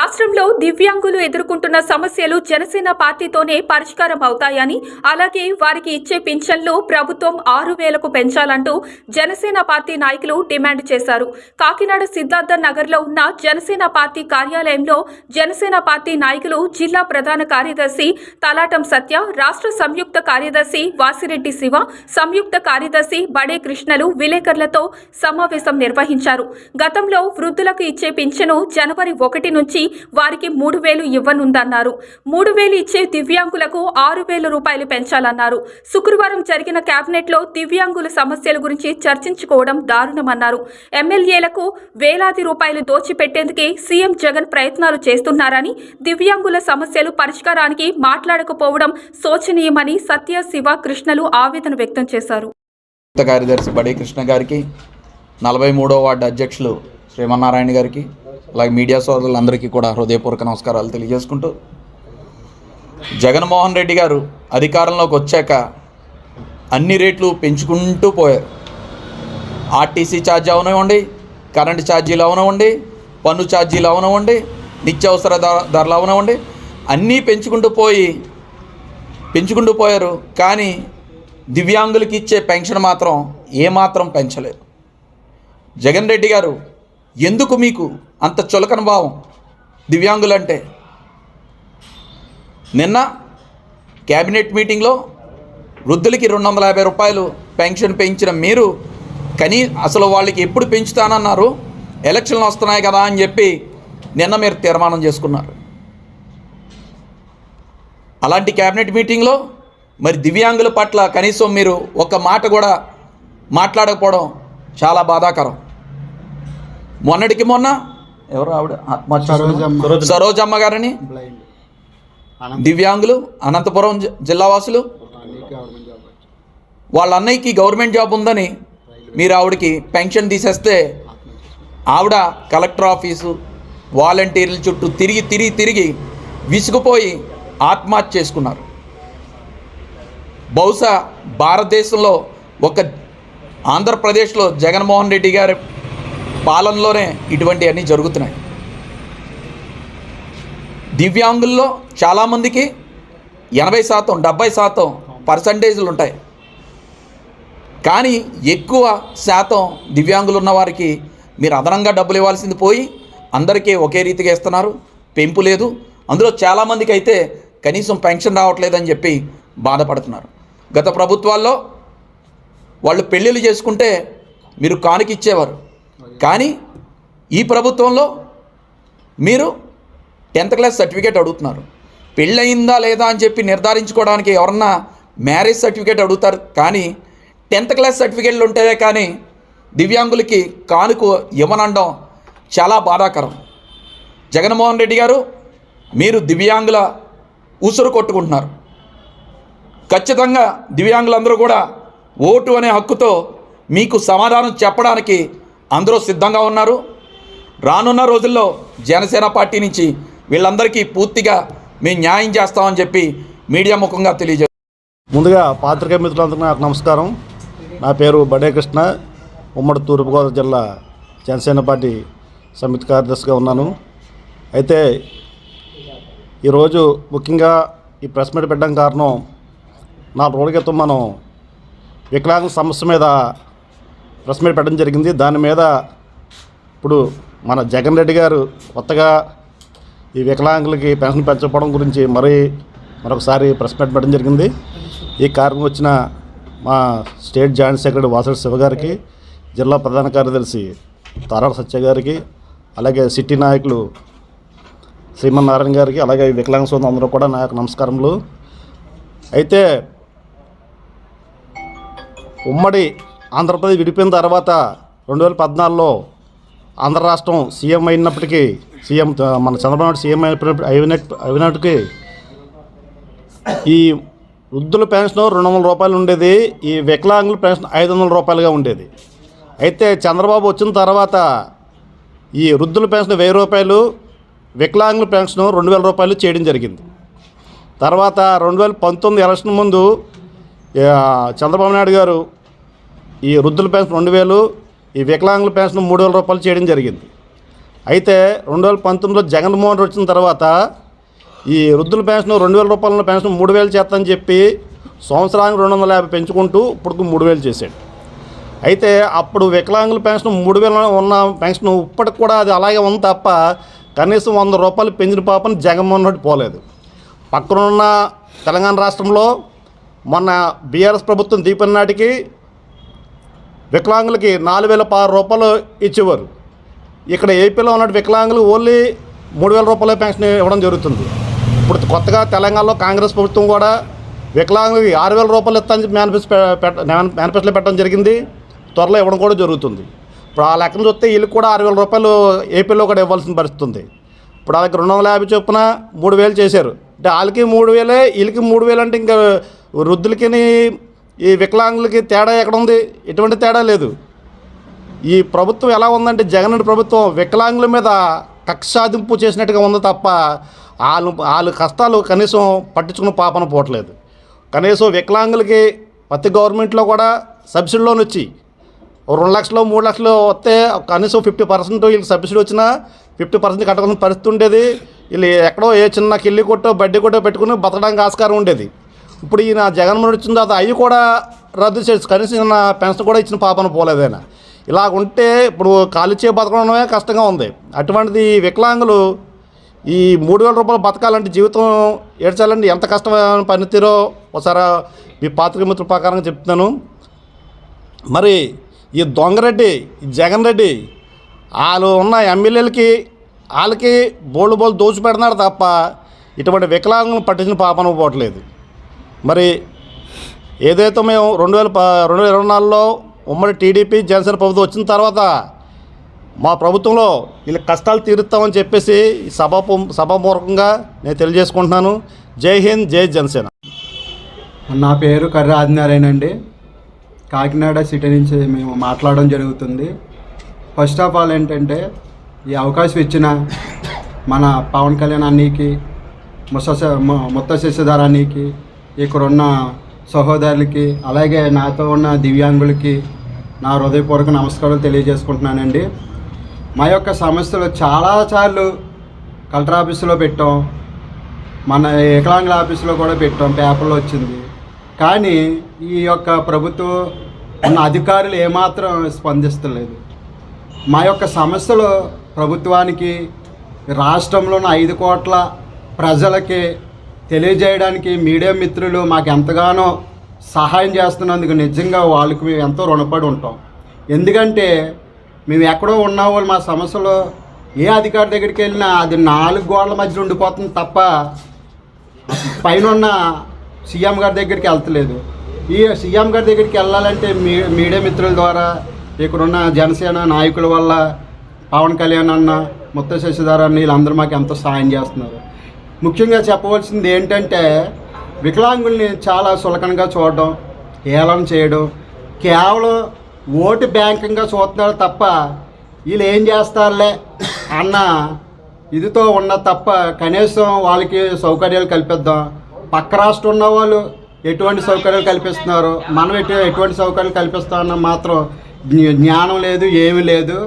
రాష్ట్రంలో దివ్యాంగులు ఎదుర్కొంటున్న సమస్యలు జనసేన పార్టీతోనే పరిష్కారం అవుతాయని అలాగే వారికి ఇచ్చే పింఛన్లు ప్రభుత్వం ఆరు వేలకు పెంచాలంటూ జనసేన పార్టీ నాయకులు డిమాండ్ చేశారు. కాకినాడ సిద్ధార్థ నగర్లో ఉన్న జనసేన పార్టీ కార్యాలయంలో జనసేన పార్టీ నాయకులు జిల్లా ప్రధాన కార్యదర్శి తలాటం సత్య రాష్ట్ర సంయుక్త కార్యదర్శి వాసిరెడ్డి శివ సంయుక్త కార్యదర్శి బడే కృష్ణలు విలేకరులతో సమావేశం నిర్వహించారు. గతంలో వృద్ధులకు ఇచ్చే పింఛను జనవరి ఒకటి నుంచి వారికి మూడు వేలు ఇవ్వనుందన్నారు. మూడు వేలు ఇచ్చే దివ్యాంగులకు ఆరు వేల రూపాయలు పెంచాలన్నారు. శుక్రవారం జరిగిన కేబినెట్లో దివ్యాంగుల సమస్యల గురించి చర్చించుకోవడం దారుణమన్నారు. ఎమ్మెల్యేలకు వేలాది రూపాయలు దోచిపెట్టేందుకే సీఎం జగన్ ప్రయత్నాలు చేస్తున్నారని దివ్యాంగుల సమస్యలు పరిష్కారానికి మాట్లాడకపోవడం శోచనీయమని సత్య శివ కృష్ణలు ఆవేదన వ్యక్తం చేశారు. కార్యదర్శి బడే కృష్ణ గారికి నలభై మూడో వార్డు అధ్యక్షులు శ్రీమన్నారాయణ గారికి అలాగే మీడియా సోదరులందరికీ కూడా హృదయపూర్వక నమస్కారాలు తెలియజేసుకుంటూ జగన్మోహన్ రెడ్డి గారు అధికారంలోకి వచ్చాక అన్ని రేట్లు పెంచుకుంటూ పోయారు. ఆర్టీసీ ఛార్జీ అవనివ్వండి కరెంటు ఛార్జీలు అవనివ్వండి పన్ను ఛార్జీలు అవనివ్వండి నిత్యావసర ధరలు అవనివ్వండి అన్నీ పెంచుకుంటూ పోయి పెంచుకుంటూ పోయారు. కానీ దివ్యాంగులకి ఇచ్చే పెన్షన్ మాత్రం ఏమాత్రం పెంచలేదు. జగన్ రెడ్డి గారు ఎందుకు మీకు అంత చులకన భావం దివ్యాంగులంటే? నిన్న క్యాబినెట్ మీటింగ్లో వృద్ధులకి రెండు వందల యాభై రూపాయలు పెన్షన్ పెంచిన మీరు కానీ అసలు వాళ్ళకి ఎప్పుడు పెంచుతానన్నారు? ఎలక్షన్లు వస్తున్నాయి కదా అని చెప్పి నిన్న మీరు తీర్మానం చేసుకున్నారు. అలాంటి క్యాబినెట్ మీటింగ్లో మరి దివ్యాంగుల పట్ల కనీసం మీరు ఒక మాట కూడా మాట్లాడకపోవడం చాలా బాధాకరం. మొన్నటికి మొన్న? ఎవరు ఆవిడ? ఆత్మహత్య సరోజమ్మ. గారని? దివ్యాంగులు అనంతపురం జి- జిల్లా వాసులు? గవర్నమెంట్ జాబ్ వచ్చి. వాళ్ళ అన్నయ్యకి గవర్నమెంట్ జాబ్ ఉందని మీరు ఆవిడకి పెన్షన్ తీసేస్తే ఆవిడ కలెక్టర్ ఆఫీసు వాలంటీర్ల చుట్టూ తిరిగి తిరిగి తిరిగి విసుగుపోయి ఆత్మహత్య చేసుకున్నారు. బహుశా భారతదేశంలో ఒక ఆంధ్రప్రదేశ్లో జగన్మోహన్ రెడ్డి గారి పాలనలోనే ఇటువంటివన్నీ జరుగుతున్నాయి. దివ్యాంగుల్లో చాలామందికి ఎనభై శాతం డెబ్బై శాతం పర్సంటేజ్లు ఉంటాయి. కానీ ఎక్కువ శాతం దివ్యాంగులు ఉన్న వారికి మీరు అదనంగా డబ్బులు ఇవ్వాల్సింది పోయి అందరికీ ఒకే రీతిగా ఇస్తున్నారు. పెంపు లేదు. అందులో చాలామందికి అయితే కనీసం పెన్షన్ రావట్లేదని చెప్పి బాధపడుతున్నారు. గత ప్రభుత్వాల్లో వాళ్ళు పెళ్ళిళ్ళు చేసుకుంటే మీరు కానుక ఇచ్చేవారు. కానీ ఈ ప్రభుత్వంలో మీరు టెన్త్ క్లాస్ సర్టిఫికేట్ అడుగుతున్నారు. పెళ్ళయిందా లేదా అని చెప్పి నిర్ధారించుకోవడానికి ఎవరన్నా మ్యారేజ్ సర్టిఫికేట్ అడుగుతారు. కానీ టెన్త్ క్లాస్ సర్టిఫికేట్లు ఉంటేనే కానీ దివ్యాంగులకి కానుకు ఇవ్వనండం చాలా బాధాకరం. జగన్మోహన్ రెడ్డి గారు మీరు దివ్యాంగుల ఉసురు కొట్టుకుంటున్నారు. ఖచ్చితంగా దివ్యాంగులందరూ కూడా ఓటు అనే హక్కుతో మీకు సమాధానం చెప్పడానికి అందరూ సిద్ధంగా ఉన్నారు. రానున్న రోజుల్లో జనసేన పార్టీ నుంచి వీళ్ళందరికీ పూర్తిగా మేము న్యాయం చేస్తామని చెప్పి మీడియా ముఖంగా తెలియజే ముందుగా పాత్రికా మిత్రులందరికీ నాకు నమస్కారం. నా పేరు బడే కృష్ణ ఉమ్మడి తూర్పుగోదావరి జిల్లా జనసేన పార్టీ సమితి కార్యదర్శిగా ఉన్నాను. అయితే ఈరోజు ముఖ్యంగా ఈ ప్రెస్ మీట్ పెట్టడం కారణం నాలుగు రోజుల క్రితం మనం వికలాంగుల సమస్య మీద ప్రెస్ మీట్ పెట్టడం జరిగింది. దాని మీద ఇప్పుడు మన జగన్ రెడ్డి గారు కొత్తగా ఈ వికలాంగులకి పెన్షన్ పెంచకపోవడం గురించి మరీ మరొకసారి ప్రెస్ మీట్ పెట్టడం జరిగింది. ఈ కార్యక్రమం వచ్చిన మా state joint secretary Vasavi Siva గారికి జిల్లా ప్రధాన కార్యదర్శి తారాల సత్య గారికి అలాగే సిటీ నాయకులు శ్రీమన్నారాయణ గారికి అలాగే వికలాంగ సోదరు అందరూ కూడా నా యొక్క నమస్కారములు. అయితే ఉమ్మడి ఆంధ్రప్రదేశ్ విడిపోయిన తర్వాత రెండు వేల పద్నాలుగులో ఆంధ్ర రాష్ట్రం సీఎం అయినప్పటికీ సీఎం మన చంద్రబాబు సీఎం అయినప్పటి అయినట్టు అయినట్టుకి ఈ వృద్ధుల పెన్షన్ రెండు వందల రూపాయలు ఉండేది ఈ వికలాంగుల పెన్షన్ ఐదు వందల రూపాయలుగా ఉండేది. అయితే చంద్రబాబు వచ్చిన తర్వాత ఈ వృద్ధుల పెన్షన్ వెయ్యి రూపాయలు వికలాంగుల పెన్షన్ రెండు వేల రూపాయలు చేయడం జరిగింది. తర్వాత రెండు వేల పంతొమ్మిది ఎలక్షన్ ముందు చంద్రబాబు నాయుడు గారు ఈ వృద్ధుల పెన్షన్ రెండు వేలు ఈ వికలాంగుల పెన్షన్ మూడు వేల రూపాయలు చేయడం జరిగింది. అయితే రెండు వేల పంతొమ్మిదిలో జగన్మోహన్ రెడ్డి వచ్చిన తర్వాత ఈ వృద్ధుల పెన్షన్ రెండు వేల రూపాయల పెన్షన్ మూడు వేలు చేస్తానని చెప్పి సంవత్సరానికి రెండు వందల యాభై పెంచుకుంటూ ఇప్పుడు మూడు వేలు చేశాడు. అయితే అప్పుడు వికలాంగుల పెన్షన్ మూడు వేల ఉన్న పెన్షన్ ఇప్పటికి కూడా అది అలాగే ఉంది తప్ప కనీసం వంద రూపాయలు పెంచిన పాపను జగన్మోహన్ రెడ్డి పోలేదు. పక్కనున్న తెలంగాణ రాష్ట్రంలో మొన్న బీఆర్ఎస్ ప్రభుత్వం దీపం నాటికి వికలాంగులకి నాలుగు వేల పదహారు రూపాయలు ఇచ్చేవారు. ఇక్కడ ఏపీలో ఉన్న వికలాంగులు ఓన్లీ మూడు వేల రూపాయల పెన్షన్ ఇవ్వడం జరుగుతుంది. ఇప్పుడు కొత్తగా తెలంగాణలో కాంగ్రెస్ ప్రభుత్వం కూడా వికలాంగులకి ఆరు వేల రూపాయలు ఇస్తాని మేనిఫెస్టో పెట్ట మేనిఫెస్టోలో పెట్టడం జరిగింది. త్వరలో ఇవ్వడం కూడా జరుగుతుంది. ఇప్పుడు ఆ లెక్కను చూస్తే వీళ్ళకి కూడా ఆరు వేల రూపాయలు ఏపీలో కూడా ఇవ్వాల్సిన పరిస్థితి ఉంది. ఇప్పుడు వాళ్ళకి రెండు వందల యాభై చొప్పున మూడు వేలు చేశారు. అంటే వాళ్ళకి మూడు వేలే వీళ్ళకి మూడు వేలు అంటే ఇంకా వృద్ధులకి ఈ వికలాంగులకి తేడా ఎక్కడ ఉంది ఎటువంటి తేడా లేదు. ఈ ప్రభుత్వం ఎలా ఉందంటే జగన్ ప్రభుత్వం వికలాంగుల మీద కక్షాదింపు చేసినట్టుగా ఉంది తప్ప వాళ్ళు వాళ్ళ కష్టాలు కనీసం పట్టించుకున్న పాపన పోవట్లేదు. కనీసం వికలాంగులకి ప్రతి గవర్నమెంట్లో కూడా సబ్సిడీ లోన్ వచ్చి రెండు లక్షలు మూడు లక్షలు వస్తే కనీసం ఫిఫ్టీ పర్సెంట్ వీళ్ళకి సబ్సిడీ వచ్చినా ఫిఫ్టీ పర్సెంట్ కట్టకుండా పరిస్థితి ఉండేది. వీళ్ళు ఎక్కడో ఏ చిన్న కిల్లి కొట్టో బడ్డీ కొట్టో పెట్టుకుని బతకడానికి ఆస్కారం ఉండేది. ఇప్పుడు ఈయన జగన్మోహన్ వచ్చిన తర్వాత అవి కూడా రద్దు చేసి కనీసం నా పెన్షన్ కూడా ఇచ్చిన పాపన పోలేదైనా ఇలాగ ఉంటే ఇప్పుడు ఖాళీ చేయ బతకడమే కష్టంగా ఉంది. అటువంటిది వికలాంగులు ఈ మూడు వేల రూపాయలు బతకాలంటే జీవితం ఏడ్చాలంటే ఎంత కష్టమైన పనితీరో ఒకసారి మీ పాత్రిక మిత్రుల ప్రకారంగా చెప్తున్నాను. మరి ఈ దొంగరెడ్డి ఈ జగన్ రెడ్డి వాళ్ళు ఉన్న ఎమ్మెల్యేలకి వాళ్ళకి బోళ్ళు బోళ్ళు దోచి పెడుతున్నాడు తప్ప ఇటువంటి వికలాంగులను పట్టించిన పాపన పోవట్లేదు. మరి ఏదైతే మేము రెండు వేల ప రెండు వేల ఇరవై నాలుగులో ఉమ్మడి టీడీపీ జనసేన ప్రభుత్వం వచ్చిన తర్వాత మా ప్రభుత్వంలో వీళ్ళ కష్టాలు తీరుస్తామని చెప్పేసి సభ సభాపూర్వకంగా నేను తెలియజేసుకుంటున్నాను. జై హింద్ జై జనసేన. నా పేరు కర్ర ఆదినారాయణ అండి. కాకినాడ సిటీ నుంచి మేము మాట్లాడడం జరుగుతుంది. ఫస్ట్ ఆఫ్ ఆల్ ఏంటంటే ఈ అవకాశం ఇచ్చిన మన పవన్ కళ్యాణ్ అన్నీకి ముస శశిధర్ అన్నీకి ఇక్కడ ఉన్న సహోదరులకి అలాగే నాతో ఉన్న దివ్యాంగులకి నా హృదయపూర్వక నమస్కారాలు తెలియజేసుకుంటున్నానండి. మా యొక్క సమస్యలు చాలాసార్లు కలెక్టర్ ఆఫీసులో పెట్టాం. మన వికలాంగుల ఆఫీసులో కూడా పెట్టాం పేపర్లో వచ్చింది. కానీ ఈ యొక్క ప్రభుత్వం ఉన్న అధికారులు ఏమాత్రం స్పందిస్తలేదు. మా యొక్క సమస్యలు ప్రభుత్వానికి రాష్ట్రంలో ఉన్న ఐదు కోట్ల ప్రజలకి తెలియజేయడానికి మీడియా మిత్రులు మాకు ఎంతగానో సహాయం చేస్తున్నందుకు నిజంగా వాళ్ళకి మేము ఎంతో రుణపడి ఉంటాం. ఎందుకంటే మేము ఎక్కడో ఉన్న వాళ్ళు మా సమస్యలు ఏ అధికారి దగ్గరికి వెళ్ళినా అది నాలుగు గోడల మధ్య ఉండిపోతుంది తప్ప పైన ఉన్న సీఎం గారి దగ్గరికి వెళ్తలేదు. ఈ సీఎం గారి దగ్గరికి వెళ్ళాలంటే మీ మీడియా మిత్రుల ద్వారా ఇక్కడున్న జనసేన నాయకుల వల్ల పవన్ కళ్యాణ్ అన్న ముత్త శశిధర్ అన్న వీళ్ళందరూ మాకు ఎంతో సాయం చేస్తున్నారు. ముఖ్యంగా చెప్పవలసింది ఏంటంటే వికలాంగుల్ని చాలా సులకనగా చూడడం ఏలం చేయడం కేవలం ఓటు బ్యాంకింగ్గా చూస్తున్నారు తప్ప వీళ్ళు ఏం చేస్తారులే అన్న ఇదితో ఉన్న తప్ప కనీసం వాళ్ళకి సౌకర్యాలు కల్పిద్దాం. పక్క రాష్ట్రం ఉన్న వాళ్ళు ఎటువంటి సౌకర్యాలు కల్పిస్తున్నారు? మనం ఎటు ఎటువంటి సౌకర్యాలు కల్పిస్తామన్న మాత్రం జ్ఞానం లేదు ఏమీ లేదు.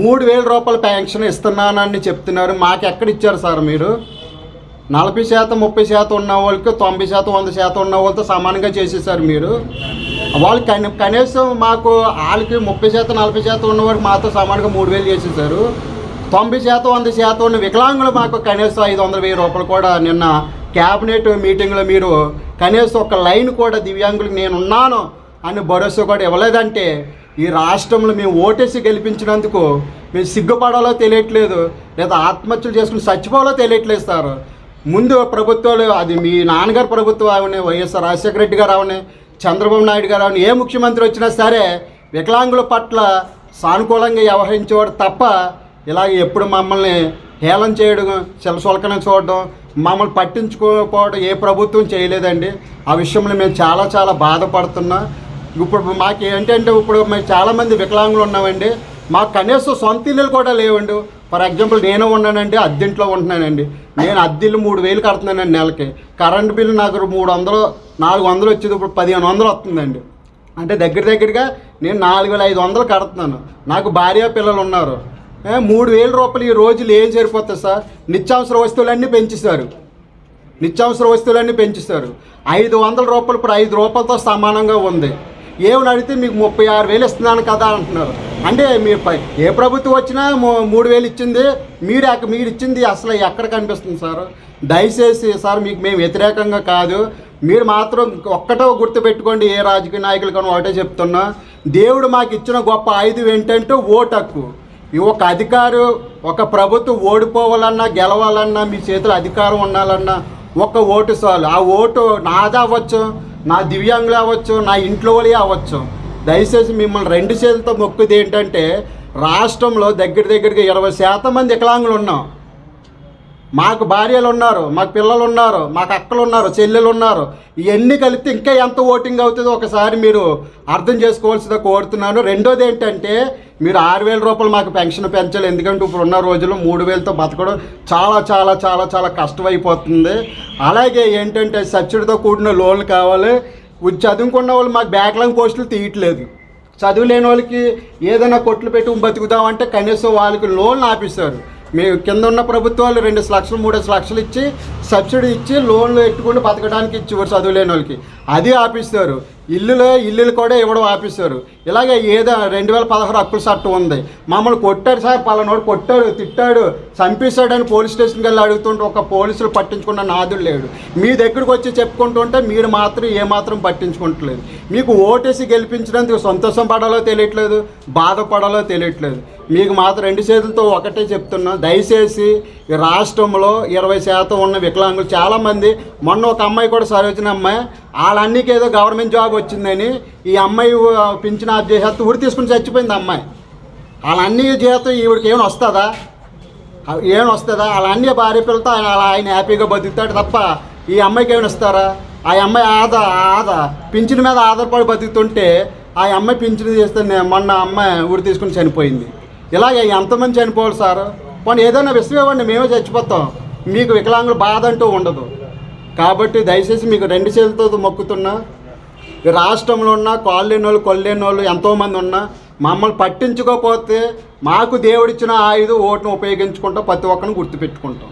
మూడు వేల రూపాయల పెన్షన్ ఇస్తున్నానని చెప్తున్నారు. మాకు ఎక్కడ ఇచ్చారు సార్ మీరు? నలభై శాతం ముప్పై శాతం ఉన్న వాళ్ళకి తొంభై శాతం వంద శాతం ఉన్న వాళ్ళతో సమానంగా చేసేసారు మీరు. వాళ్ళు కని కనీసం మాకు వాళ్ళకి ముప్పై శాతం నలభై శాతం ఉన్నవాళ్ళకి మాతో సమానంగా మూడు వేలు చేసేసారు తొంభై శాతం వంద శాతం ఉన్న వికలాంగులు మాకు కనీసం ఐదు వందల వెయ్యి రూపాయలు కూడా నిన్న క్యాబినెట్ మీటింగ్లో మీరు కనీసం ఒక లైన్ కూడా దివ్యాంగులకు నేను ఉన్నాను అని భరోసా కూడా ఇవ్వలేదంటే ఈ రాష్ట్రంలో మేము ఓటేసి గెలిపించినందుకు మేము సిగ్గుపడాలో తెలియట్లేదు లేదా ఆత్మహత్యలు చేసుకుని చచ్చిపోవాలో తెలియట్లేదు సార్. ముందు ప్రభుత్వాలు అది మీ నాన్నగారు ప్రభుత్వం అవని వైఎస్ఆర్ రాజశేఖర రెడ్డి గారు అవని చంద్రబాబు నాయుడు గారు అవని ఏ ముఖ్యమంత్రి వచ్చినా సరే వికలాంగుల పట్ల సానుకూలంగా వ్యవహరించేవాడు తప్ప ఇలా ఎప్పుడు మమ్మల్ని హేళన చేయడం సెలసొలకన చూడడం మమ్మల్ని పట్టించుకోకపోవడం ఏ ప్రభుత్వం చేయలేదండి. ఆ విషయంలో మేము చాలా చాలా బాధపడుతున్నాం. ఇప్పుడు మాకు ఏంటంటే ఇప్పుడు మేము చాలామంది వికలాంగులు ఉన్నామండి. మాకు కనీసం సొంత ఇల్లులు కూడా లేవండి. ఫర్ ఎగ్జాంపుల్ నేను ఉన్నానండి అద్దెంట్లో ఉంటున్నానండి నేను అద్దెలు మూడు వేలు కడుతున్నానండి నెలకి. కరెంట్ బిల్లు నాకు మూడు వందలు నాలుగు వందలు వచ్చేది ఇప్పుడు పదిహేను వందలు వస్తుందండి. అంటే దగ్గర దగ్గరగా నేను నాలుగు వేల ఐదు వందలు కడుతున్నాను. నాకు భార్య పిల్లలు ఉన్నారు. మూడు వేల రూపాయలు ఈ రోజులు ఏం సరిపోతుంది సార్? నిత్యావసర వస్తువులన్నీ పెంచేశారు. నిత్యావసర వస్తువులన్నీ పెంచుతారు ఐదు వందల రూపాయలు ఇప్పుడు ఐదు రూపాయలతో సమానంగా ఉంది. ఏమని అడిగితే మీకు ముప్పై ఆరు వేలు ఇస్తున్నాను కదా అంటున్నారు. అంటే మీరు పై- ఏ ప్రభుత్వం వచ్చినా మూ- మూడు వేలు ఇచ్చింది మీరు మీరు ఇచ్చింది అసలు ఎక్కడ కనిపిస్తుంది సార్? దయచేసి సార్ మీకు మేము వ్యతిరేకంగా కాదు. మీరు మాత్రం ఒక్కటో గుర్తుపెట్టుకోండి ఏ రాజకీయ నాయకులు ఒకటే చెప్తున్నా. దేవుడు మాకు ఇచ్చిన గొప్ప ఆయుధం ఏంటంటే ఓటు హక్కు ఈ ఒక అధికారు ఒక ప్రభుత్వం ఓడిపోవాలన్నా గెలవాలన్నా మీ చేతిలో అధికారం ఉండాలన్నా ఒక ఓటు చాలు. ఆ ఓటు నాదా అవ్వచ్చు నా దివ్యాంగులు అవ్వచ్చు నా ఇంట్లో వాళ్ళే అవ్వచ్చు. దయచేసి మిమ్మల్ని రెండు చేతులతో మొక్కుది ఏంటంటే రాష్ట్రంలో దగ్గర దగ్గరగా ఇరవై శాతం మంది వికలాంగులు ఉన్నాం. మాకు భార్యలు ఉన్నారు మాకు పిల్లలు ఉన్నారు మాకు అక్కలు ఉన్నారు చెల్లెలు ఉన్నారు ఇవన్నీ కలిపితే ఇంకా ఎంత ఓటింగ్ అవుతుందో ఒకసారి మీరు అర్థం చేసుకోవాల్సిందో కోరుతున్నాను. రెండోది ఏంటంటే మీరు ఆరు వేల రూపాయలు మాకు పెన్షన్ పెంచాలి. ఎందుకంటే ఇప్పుడు ఉన్న రోజుల్లో మూడు వేలతో బతకడం చాలా చాలా చాలా చాలా కష్టమైపోతుంది. అలాగే ఏంటంటే సబ్సిడీతో కూడిన లోన్లు కావాలి. చదువుకున్న వాళ్ళు మాకు బ్యాక్లాంగ్ పోస్టులు తీయట్లేదు. చదువు లేని వాళ్ళకి ఏదైనా కొట్లు పెట్టి బతుకుదామంటే కనీసం వాళ్ళకి లోన్లు ఆపిస్తారు. మీ కింద ఉన్న ప్రభుత్వాలు రెండు లక్షలు మూడు లక్షలు ఇచ్చి సబ్సిడీ ఇచ్చి లోన్లు ఎట్టుకుంటూ బతకడానికి ఇచ్చేవారు చదువులేని వాళ్ళకి. అది ఆపిస్తారు. ఇల్లులో ఇల్లులు కూడా ఇవ్వడం ఆపిస్తారు. ఇలాగే ఏదో రెండు వేల పదహారు హక్కుల చట్టం ఉంది. మమ్మల్ని కొట్టాడు సార్ పలానోడు కొట్టాడు తిట్టాడు చంపేశాడని పోలీస్ స్టేషన్కి వెళ్ళి అడుగుతుంటే ఒక పోలీసులు పట్టించుకున్న నాదుడు లేడు. మీ దగ్గరికి వచ్చి చెప్పుకుంటుంటే మీరు మాత్రం ఏమాత్రం పట్టించుకుంటలేదు. మీకు ఓటేసి గెలిపించినందుకు సంతోషం పడాలో తెలియట్లేదు బాధపడాలో తెలియట్లేదు. మీకు మాత్రం రెండు చేతులతో ఒకటే చెప్తున్నా దయచేసి ఈ రాష్ట్రంలో ఇరవై శాతం ఉన్న వికలాంగులు చాలామంది. మొన్న ఒక అమ్మాయి కూడా సరోజిన అమ్మాయి వాళ్ళన్నికి ఏదో గవర్నమెంట్ జాబ్ వచ్చిందని ఈ అమ్మాయి పింఛన్ ఆఫ్ చేసేస్తే ఊరి తీసుకుని చచ్చిపోయింది అమ్మాయి. వాళ్ళ అన్ని జీతం ఈవిడికి ఏమైనా వస్తుందా? ఏమైనా వస్తుందా? వాళ్ళన్నీ భార్య పిల్లలతో ఆయన అలా ఆయన హ్యాపీగా బతుకుతాడు తప్ప ఈ అమ్మాయికి ఏమైనా వస్తారా? ఆ అమ్మాయి ఆదా ఆదా. పింఛన్ మీద ఆధారపడి బతుకుతుంటే ఆ అమ్మాయి పింఛన్ చేస్తే మొన్న అమ్మాయి ఊరి తీసుకుని చనిపోయింది. ఇలాగే ఎంతమంది చనిపోవాలి సార్? పోనీ ఏదైనా విషయం ఇవ్వండి మేమే చచ్చిపోతాం. మీకు వికలాంగులు బాధ అంటూ ఉండదు. కాబట్టి దయచేసి మీకు రెండు చేతులతో మొక్కుతున్నా. రాష్ట్రంలో ఉన్న కాళ్ళని వాళ్ళు కొల్లేని వాళ్ళు ఎంతోమంది ఉన్నా మమ్మల్ని పట్టించుకోకపోతే మాకు దేవుడిచ్చిన ఆయుధం ఓటును ఉపయోగించుకుంటాం ప్రతి ఒక్కరిని గుర్తుపెట్టుకుంటాం.